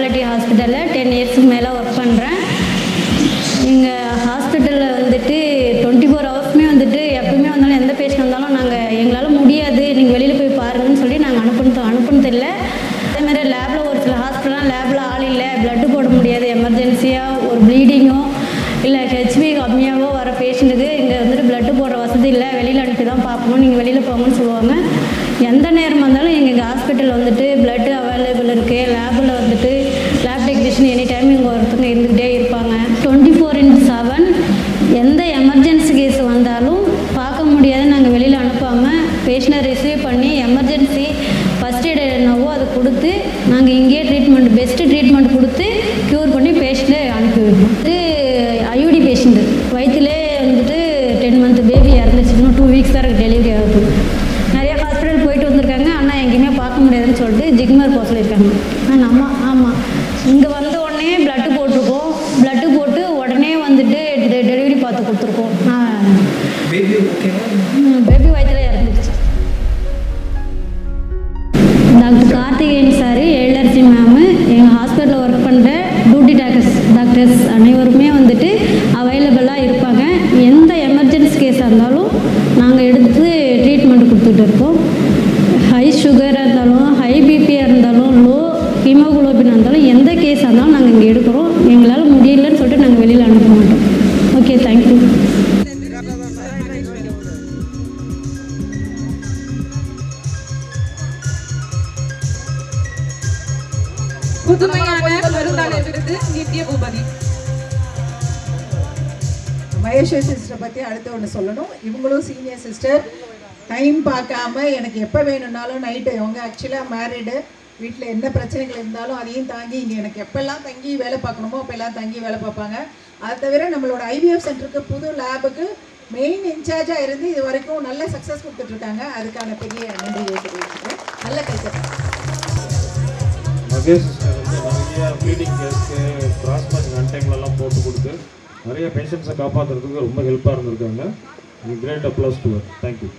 Speciality ஹாஸ்பிட்டலில் ten இயர்ஸ்க்கு மேலே ஒர்க் பண்ணுறேன் எங்கள் ஹாஸ்பிட்டலில் வந்துட்டு டுவெண்ட்டி ஃபோர் ஹவர்ஸுமே வந்துட்டு எப்பவுமே வந்தாலும் எந்த பேஷண்ட் வந்தாலும் நாங்கள் எங்களால் முடியாது. நீங்கள் வெளியில் போய் பாருங்கன்னு சொல்லி நாங்கள் அனுப்புனது அனுப்புனது இல்லை அதேமாதிரி லேபில் ஒரு சில ஹாஸ்பிட்டலாம் லேபில் ஆள் இல்லை. பிளட்டு போட முடியாது. எமர்ஜென்சியாக ஒரு ப்ளீடிங்கோ இல்லை ஹெச்பி கம்மியாகவோ வர பேஷண்ட்டுக்கு இங்கே வந்துட்டு பிளட்டு போடுற வசதி இல்லை. வெளியில் அனுப்பி தான் பார்ப்போம் நீங்கள் வெளியில் போங்கன்னு சொல்லுவாங்க. எந்த நேரமாக இருந்தாலும் எங்கள் ஹாஸ்பிட்டல் வந்துட்டு பிளட்டு அவைலபிள் இருக்குது லேபில் வந்துட்டு டெக்னீஷியன் எனி டைம் இங்கே ஒருத்தங்க இருந்துக்கிட்டே இருப்பாங்க. டுவெண்ட்டி ஃபோர் இன்ட் செவன் எந்த எமர்ஜென்சி கேஸ் வந்தாலும் பார்க்க முடியாத நாங்கள் வெளியில் அனுப்பாமல் பேஷண்ட்டை ரிசீவ் பண்ணி எமர்ஜென்சி ஃபஸ்ட் எய்ட் என்னவோ அதை கொடுத்து நாங்கள் இங்கேயே ட்ரீட்மெண்ட் பெஸ்ட்டு ட்ரீட்மெண்ட் கொடுத்து க்யூர் பண்ணி பேஷண்ட்டை அனுப்பி வைப்போம். இது ஐயூடி பேஷண்ட்டு வயிற்றுலே வந்துட்டு டென் மந்த் பேபி இறந்துச்சு இன்னும் டூ வீக்ஸ் தான் இருக்குது டெலிவரி ஆகுது நிறைய ஹாஸ்பிட்டல் போயிட்டு வந்திருக்காங்க. ஆனால் எங்கேயுமே பார்க்க முடியாதுன்னு சொல்லிட்டு ஜிக்மர் போக சொல்லியிருக்காங்க ஆனால் நம்ம ஆமாம் இங்கே வந்த உடனே பிளட்டு போட்டிருக்கோம் பிளட்டு போட்டு உடனே வந்துட்டு டெலிவரி பார்த்து கொடுத்துருக்கோம். பேபி வயிற்றுல இறந்துருச்சு. Doctor Karthikeyan sir Ezhilarasi ma'am எங்கள் ஹாஸ்பிட்டலில் ஒர்க் பண்ணுற டியூட்டி டாக்டர்ஸ் டாக்டர்ஸ் அனைவருமே வந்துட்டு அவைலபிளாக இருப்பாங்க. எந்த எமர்ஜென்சி கேஸாக இருந்தாலும் நாங்கள் எடுத்து ட்ரீட்மெண்ட் கொடுத்துட்டு இருக்கோம். ஹை சுகராக இருந்தாலும் ஹை பிபியாக இருந்தாலும் லோ ஹீமோகுளோபின் இருந்தாலும் எந்த கேஸாக இருந்தாலும் நாங்கள் இங்கே எடுக்கிறோம். எங்களால் முடியலன்னு சொல்லிட்டு நாங்கள் வெளியில் அனுப்ப மாட்டோம். ஓகே தேங்க்யூ புதுமையான விருந்தாளர் விருது நித்ய பூபதி. மகேஸ்வரி சிஸ்டரை பற்றி அடுத்து ஒன்று சொல்லணும். இவங்களும் சீனியர் சிஸ்டர் டைம் பார்க்காம எனக்கு எப்போ வேணும்னாலும் நைட்டு அவங்க ஆக்சுவலாக மேரிடு வீட்டில் என்ன பிரச்சனைகள் இருந்தாலும் அதையும் தாங்கி இங்கே எனக்கு எப்பெல்லாம் தங்கி வேலை பார்க்கணுமோ அப்போல்லாம் தங்கி வேலை பார்ப்பாங்க. அதை தவிர நம்மளோட ஐவிஎஃப் சென்டருக்கு புது லேபுக்கு மெயின் இன்சார்ஜாக இருந்து இது வரைக்கும் நல்ல சக்ஸஸ் கொடுத்துட்ருக்காங்க. அதுக்கான பெரிய நன்றியை தெரிவிச்சுக்கிறேன். நல்ல கைத்தட்டல் மகேஷ் நிறைய ப்ளீடிங் கேஸ்க்கு கிராஸ் மேட்ச் டைம்லலாம் போட்டு கொடுத்து நிறைய பேஷண்ட்ஸை காப்பாற்றுறதுக்கு ரொம்ப ஹெல்ப்பாக இருந்திருக்காங்க. Great applause to thank you